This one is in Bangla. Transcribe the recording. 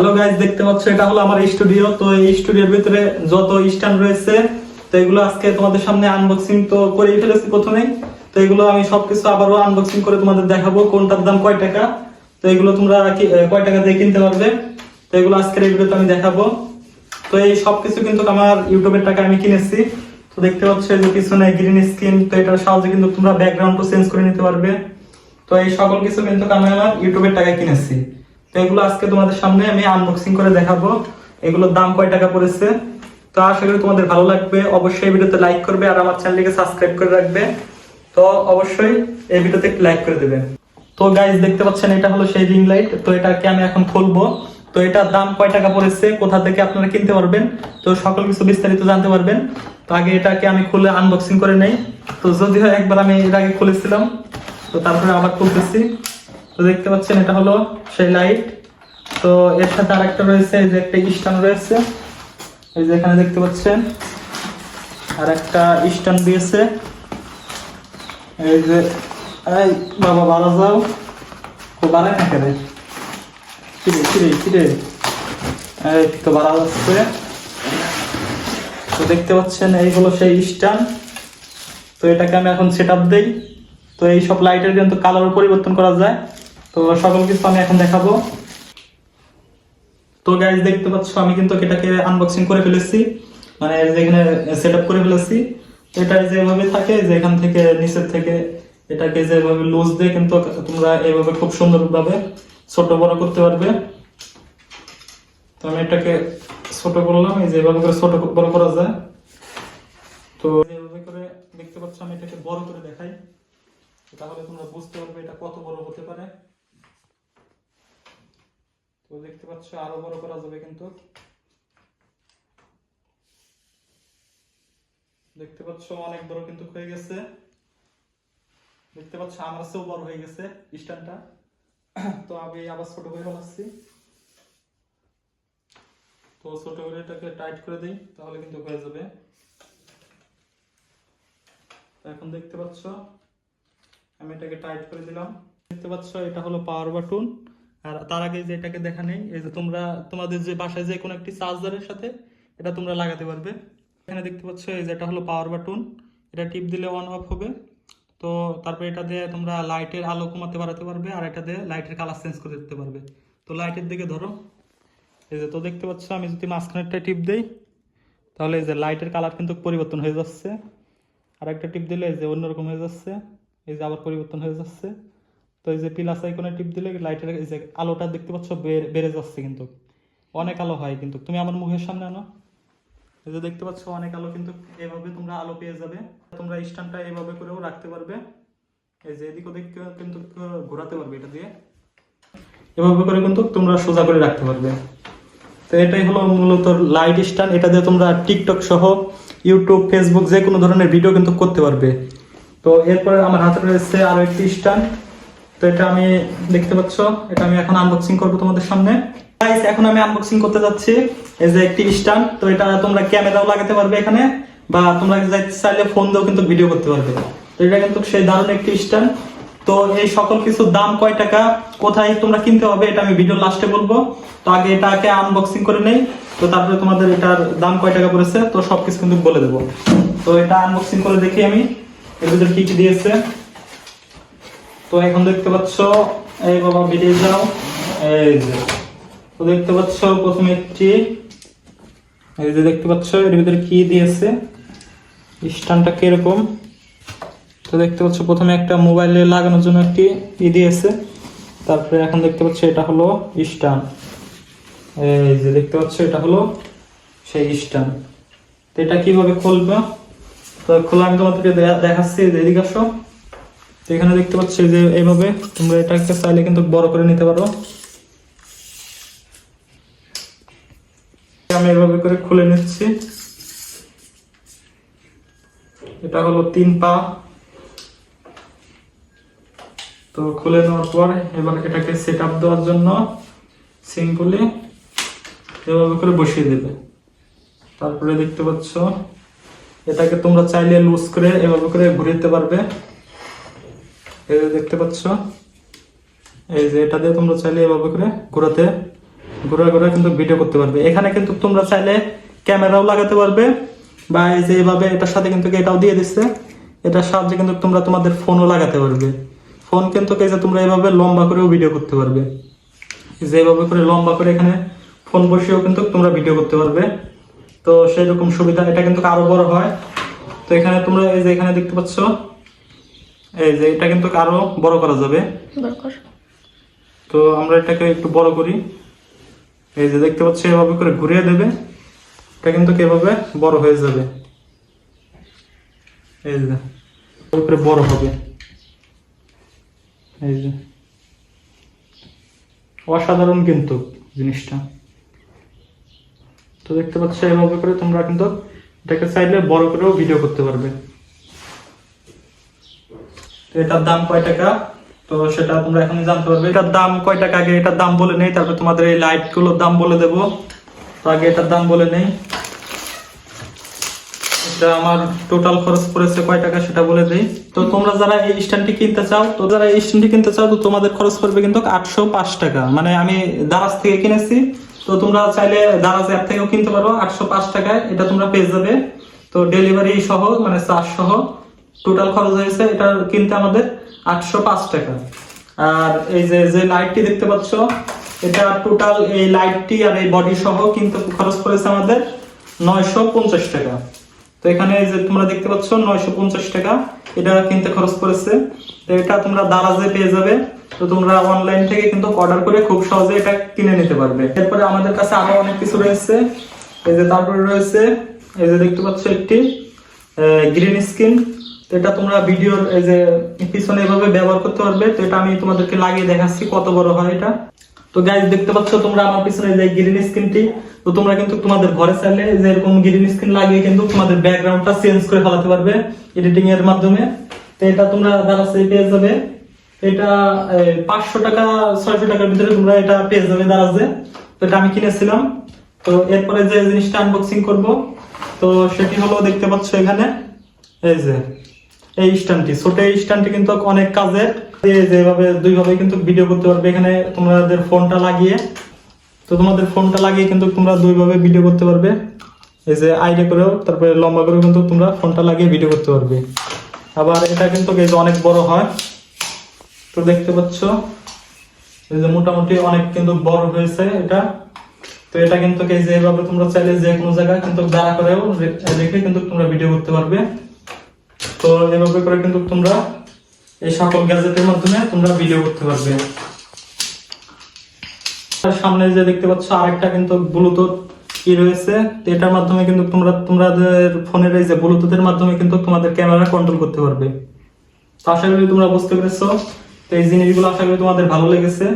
হ্যালো গাইজ দেখতে পাচ্ছ, এটা হলো আমার স্টুডিও তো এই স্টুডিওর ভিতরে যত স্ট্যান্ড রয়েছে, তো এগুলো আজকে তোমাদের সামনে আনবক্সিং তো করেই ফেলেছি প্রথমেই। তো এগুলো আমি সবকিছু আবারও আনবক্সিং করে তোমাদের দেখাবো, কোনটার দাম কয় টাকা। তো এগুলো তোমরা কয় টাকা দিয়ে কিনতে পারবে। তো এগুলো আজকের এই ভিডিওতে আমি দেখাবো। তো এই সবকিছু কিন্তু আমার ইউটিউবের টাকা আমি কিনেছি। তো দেখতে পাচ্ছ যে পিছনে গ্রিন স্ক্রিন তো এটার সাহায্যে কিন্তু তোমরা ব্যাকগ্রাউন্ডও চেঞ্জ করে নিতে পারবে। তো এই সকল কিছু কিন্তু আমি আমার ইউটিউবের টাকা কিনেছি। তো এগুলো আজকে তোমাদের সামনে আমি আনবক্সিং করে দেখাবো। এগুলোর দাম কয় টাকা পড়েছে? তো আশা করি তোমাদের ভালো লাগবে। অবশ্যই ভিডিওতে লাইক করবে আর আমার চ্যানেলটিকে সাবস্ক্রাইব করে রাখবে। তো অবশ্যই এই ভিডিওতে একটু লাইক করে দেবে। তো গাইজ দেখতে পাচ্ছেন এটা হলো সেই রিং লাইট তো এটাকে আমি এখন খুলবো। তো এটার দাম কয় টাকা পড়েছে? কোথা থেকে আপনারা কিনতে পারবেন? তো সকল কিছু বিস্তারিত জানতে পারবেন। তো আগে এটাকে আমি খুলে আনবক্সিং করে নেই। তো যদিও একবার আমি এর আগে খুলেছিলাম, তো তারপরে আবার খুলতেছি। তো দেখতে পাচ্ছেন, এটা হলো সেই লাইট তো এর সাথে আরেকটা রয়েছে, এই যে একটা স্ট্যান্ড রয়েছে। এই যে এখানে দেখতে পাচ্ছেন আর একটা স্ট্যান্ড দিয়েছে। এই যে, এই বাবা, বাড়া যাও। খুব বাড়ায় না কেন? কিরে কিরে কিরে এই তো বাড়া যাচ্ছে। তো দেখতে পাচ্ছেন, এই হলো সেই স্ট্যান্ড। তো এটাকে আমি এখন সেট আপ দিই। তো এই সব লাইটের কিন্তু কালার পরিবর্তন করা যায়। তো সকল কিছু আমি এখন দেখাবো। তো গাইজ দেখতে পাচ্ছ, আমি কিন্তু এটাকে আনবক্সিং করে ফেলেছি। মানে যেখানে সেট আপ করে ফেলেছি। এটা যেভাবে থাকে যে এখান থেকে নিচের থেকে এটাকে যেভাবে লুজ দিয়ে, কিন্তু তোমরা এইভাবে খুব সুন্দরভাবে ছোট বড় করতে পারবে। তো আমি এটাকে ছোট করলাম, এই যেভাবে করে ছোট বড় করা যায়। তো যেভাবে করে দেখতে পাচ্ছ, আমি এটাকে বড় করে দেখাই। তাহলে তোমরা বুঝতে পারবে এটা কত বড় হতে পারে। তো দেখতে পাচ্ছ আরও বড় করা যাবে কিন্তু। দেখতে পাচ্ছ অনেক বড় কিন্তু হয়ে গেছে। দেখতে পাচ্ছ আমার চেয়েও বড় হয়ে গেছে স্ট্যান্ডটা। তো আমি আবার ছোট করে ফেলাচ্ছি তো ছোট করে এটাকে টাইট করে দিই, তাহলে কিন্তু হয়ে যাবে। এখন দেখতে পাচ্ছ, আমি এটাকে টাইট করে দিলাম। দেখতে পাচ্ছ, এটা হলো পাওয়ার বাটন। আর তার আগে যে এটাকে দেখা নেই, এই যে তোমরা, তোমাদের যে বাসায় যে কোনো একটি চার্জারের সাথে এটা তোমরা লাগাতে পারবে। এখানে দেখতে পাচ্ছ, এই যে এটা হলো পাওয়ার বাটন এটা টিপ দিলে অন অফ হবে। তো তারপরে এটা দিয়ে তোমরা লাইটের আলো কমাতে বাড়াতে পারবে আর এটা দিয়ে লাইটের কালার চেঞ্জ করে দিতে পারবে। তো লাইটের দিকে ধরো। এই যে তো দেখতে পাচ্ছ, আমি যদি মাঝখানেরটা টিপ দেই, তাহলে এই যে লাইটের কালার কিন্তু পরিবর্তন হয়ে যাচ্ছে। আর একটা টিপ দিলে এই যে অন্যরকম হয়ে যাচ্ছে, এই যে আবার পরিবর্তন হয়ে যাচ্ছে। তো এই যে প্লাস আইকনে টিপ দিলে লাইটের এই যে আলোটা দেখতে পাচ্ছ বেড়ে- যাচ্ছে কিন্তু। অনেক আলো হয় কিন্তু। তুমি আমার মুখের সামনে আনো। এই যে দেখতে পাচ্ছ অনেক আলো কিন্তু এভাবে তোমরা আলো পেয়ে যাবে। তোমরা স্ট্যান্ডটা এইভাবে করেও রাখতে পারবে। এই যে এদিক ওদিক কিন্তু ঘোরাতে পারবে এটা দিয়ে। এভাবে করে কিন্তু তোমরা সোজা করে রাখতে পারবে। তো এটাই হলো মূলত লাইট স্ট্যান্ড এটা দিয়ে তোমরা টিকটক সহ ইউটিউব ফেসবুক যে কোনো ধরনের ভিডিও কিন্তু করতে পারবে। তো এরপরে আমার হাতে রয়েছে আরও একটি স্ট্যান্ড তো এটা আমি দেখতে পাচ্ছ এটা আমি এখন আনবক্সিং করব তোমাদের সামনে। Guys, এখন আমি আনবক্সিং করতে যাচ্ছি এই যে একটি স্ট্যান্ড তো এটা তোমরা ক্যামেরাও লাগাতে পারবে এখানে বা তোমরা যাইতে চাইলে ফোন দিয়েও কিন্তু ভিডিও করতে পারবে। তো এটা কিন্তু সেই দারুণ একটি স্ট্যান্ড তো এই সকল কিছুর দাম কয় টাকা কোথায় তোমরা কিনতে হবে এটা আমি ভিডিও লাস্টে বলব। তো আগে এটাকে আনবক্সিং করে নেই তো তারপরে তোমাদের এটার দাম কয় টাকা পড়েছে তো সবকিছু কিন্তু বলে দেবো। তো এটা আনবক্সিং করে দেখি আমি এর ভিতরে কি কি দিয়েছে। তো এখন দেখতে পাচ্ছ, এই বাবা বেরিয়ে যাও। এই যে, তো দেখতে পাচ্ছ প্রথমে একটি, এই যে দেখতে পাচ্ছ, এর ভিতরে কি দিয়েছে? স্ট্যান্ডটা কীরকম? তো দেখতে পাচ্ছ প্রথমে একটা মোবাইলে লাগানোর জন্য একটি ই দিয়েছে। তারপরে এখন দেখতে পাচ্ছ এটা হলো স্ট্যান্ড। এই যে দেখতে পাচ্ছ এটা হলো সেই স্ট্যান্ড। তো এটা কীভাবে খুলবে? তো খোলা আমি তোমাদেরকে দেখাচ্ছি, এদিকে আসো। তো এখানে দেখতে পাচ্ছ যে এইভাবে তোমরা এটাকে চাইলে কিন্তু বড় করে নিতে পারো। আমি এভাবে করে খুলে নিচ্ছি। এটা হলো তিন পা। তো খুলে নেওয়ার পর এবার এটাকে সেট আপ দেওয়ার জন্য সিম্পলি এভাবে করে বসিয়ে দেবে। তারপরে দেখতে পাচ্ছ, এটাকে তোমরা চাইলে লুজ করে এভাবে করে ঘুরে পারবে। এই যে দেখতে পাচ্ছ? এই যে এটা দিয়ে তোমরা চাইলে এভাবে করে ঘোরাতে, ঘুরে ঘুরে কিন্তু ভিডিও করতে পারবে। এখানে কিন্তু তোমরা চাইলে ক্যামেরাও লাগাতে পারবে বা এই যে এইভাবে এটার সাথে কিন্তু এটাও দিয়ে দিচ্ছে। এটার সাহায্যে কিন্তু তোমরা তোমাদের ফোনও লাগাতে পারবে। ফোন কিন্তু এই যে তোমরা এভাবে লম্বা করেও ভিডিও করতে পারবে। এই যে এইভাবে করে লম্বা করে এখানে ফোন বসিয়েও কিন্তু তোমরা ভিডিও করতে পারবে। তো সেই রকম সুবিধা, এটা কিন্তু আরও বড় হয়। তো এখানে তোমরা এই যে এখানে দেখতে পাচ্ছ এই যে এটা কিন্তু আরও বড় করা যাবে। তো আমরা এটাকে একটু বড় করি। এই যে দেখতে পাচ্ছ এভাবে করে ঘুরিয়ে দেবে। এটা কিন্তু এভাবে বড় হয়ে যাবে। এই যে করে বড় হবে। এই যে অসাধারণ কিন্তু জিনিসটা। তো দেখতে পাচ্ছ এভাবে করে তোমরা কিন্তু এটাকে চাইলে বড় করেও ভিডিও করতে পারবে। এটার দাম কয় টাকা? তো সেটা তোমরা এখনই জানতে পারবে। এটার দাম কয় টাকা? আগে এটার দাম বলে নেই, তারপর তোমাদের এই লাইটগুলোর দাম বলে দেবো। আগে এটার দাম বলে নেই। আমার টোটাল খরচ পড়েছে কয় টাকা সেটা বলে দেই। তো তোমরা যারা এই স্ট্যান্ডটি কিনতে চাও, তো যারা এই স্ট্যান্ডটি কিনতে চাও, তো তোমাদের খরচ পড়বে কিন্তু আটশো পাঁচ টাকা। মানে আমি দারাজ থেকে কিনেছি, তো তোমরা চাইলে দারাজ অ্যাপ থেকেও কিনতে পারো। আটশো পাঁচ টাকায় এটা তোমরা পেয়ে যাবে। তো ডেলিভারি সহ মানে চার্জ সহ। টোটাল খরচ হয়েছে এটা কিনতে আমাদের আটশো পাঁচ টাকা। আর এই যে যে লাইটটি দেখতে পাচ্ছ, এটা টোটাল এই লাইটটি আর এই বডি সহ কিনতে খরচ পড়েছে আমাদের নয়শো পঞ্চাশ টাকা। তো এখানে এই যে তোমরা দেখতে পাচ্ছ, নয়শো পঞ্চাশ টাকা এটা কিনতে খরচ পড়েছে। তো এটা তোমরা দারাজে পেয়ে যাবে। তো তোমরা অনলাইন থেকে কিন্তু অর্ডার করে খুব সহজে এটা কিনে নিতে পারবে। এরপরে আমাদের কাছে আরও অনেক কিছু রয়েছে। এই যে তারপরে রয়েছে, এই যে দেখতে পাচ্ছ একটি গ্রিন স্ক্রিন তো এটা তোমরা ভিডিওর, এই যে, পিছনে এভাবে ব্যবহার করতে পারবে। তো এটা আমি তোমাদেরকে লাগিয়ে দেখাচ্ছি কত বড় হয় এটা। তো গাইজ দেখতে পাচ্ছ তোমরা আমার পিছনে যে গ্রিন স্ক্রিনটি তো তোমরা কিন্তু তোমাদের ঘরে চাইলে যে এরকম গ্রিন স্ক্রিন লাগিয়ে কিন্তু তোমাদের ব্যাকগ্রাউন্ডটা চেঞ্জ করে ফেলাতে পারবে এডিটিং এর মাধ্যমে। তো এটা তোমরা দ্বারা পেয়ে যাবে এটা পাঁচশো টাকা, ছয়শো টাকার ভিতরে তোমরা এটা পেয়ে যাবে দারাজে তো এটা আমি কিনেছিলাম। তো এরপরে যে জিনিসটা আনবক্সিং করব, তো সেটি হলো দেখতে পাচ্ছ এখানে, এই যে এই স্ট্যান্ডটি, ছোট এই স্ট্যান্ডটি কিন্তু অনেক কাজের। যেভাবে দুইভাবে কিন্তু ভিডিও করতে পারবে। এখানে তোমাদের ফোনটা লাগিয়ে, তো তোমাদের ফোনটা লাগিয়ে কিন্তু তোমরা দুইভাবে ভিডিও করতে পারবে। এই যে আইডে করেও, তারপরে লম্বা করেও কিন্তু তোমরা ফোনটা লাগিয়ে ভিডিও করতে পারবে। আবার এটা কিন্তু এই যে অনেক বড় হয়। তো দেখতে পাচ্ছ, এই যে মোটামুটি অনেক কিন্তু বড় হয়েছে এটা। তো এটা কিন্তু এই যে এভাবে তোমরা চাইলে যে কোনো জায়গায় কিন্তু দাঁড়া করেও রেখে কিন্তু তোমরা ভিডিও করতে পারবে। তো এভাবে করে কিন্তু তোমরা এই সকল গ্যাজেটের মাধ্যমে তোমরা ভিডিও করতে পারবে। সামনে যে দেখতে পাচ্ছ, আরেকটা কিন্তু ব্লুটুথ কি রয়েছে। এটার মাধ্যমে কিন্তু তোমরা, তোমাদের ফোনের এই যে ব্লুটুথের মাধ্যমে কিন্তু তোমাদের ক্যামেরা কন্ট্রোল করতে পারবে। তো আশা করি তোমরা বুঝতে পেরেছ। তো এই জিনিসগুলো আশা করি তোমাদের ভালো লেগেছে।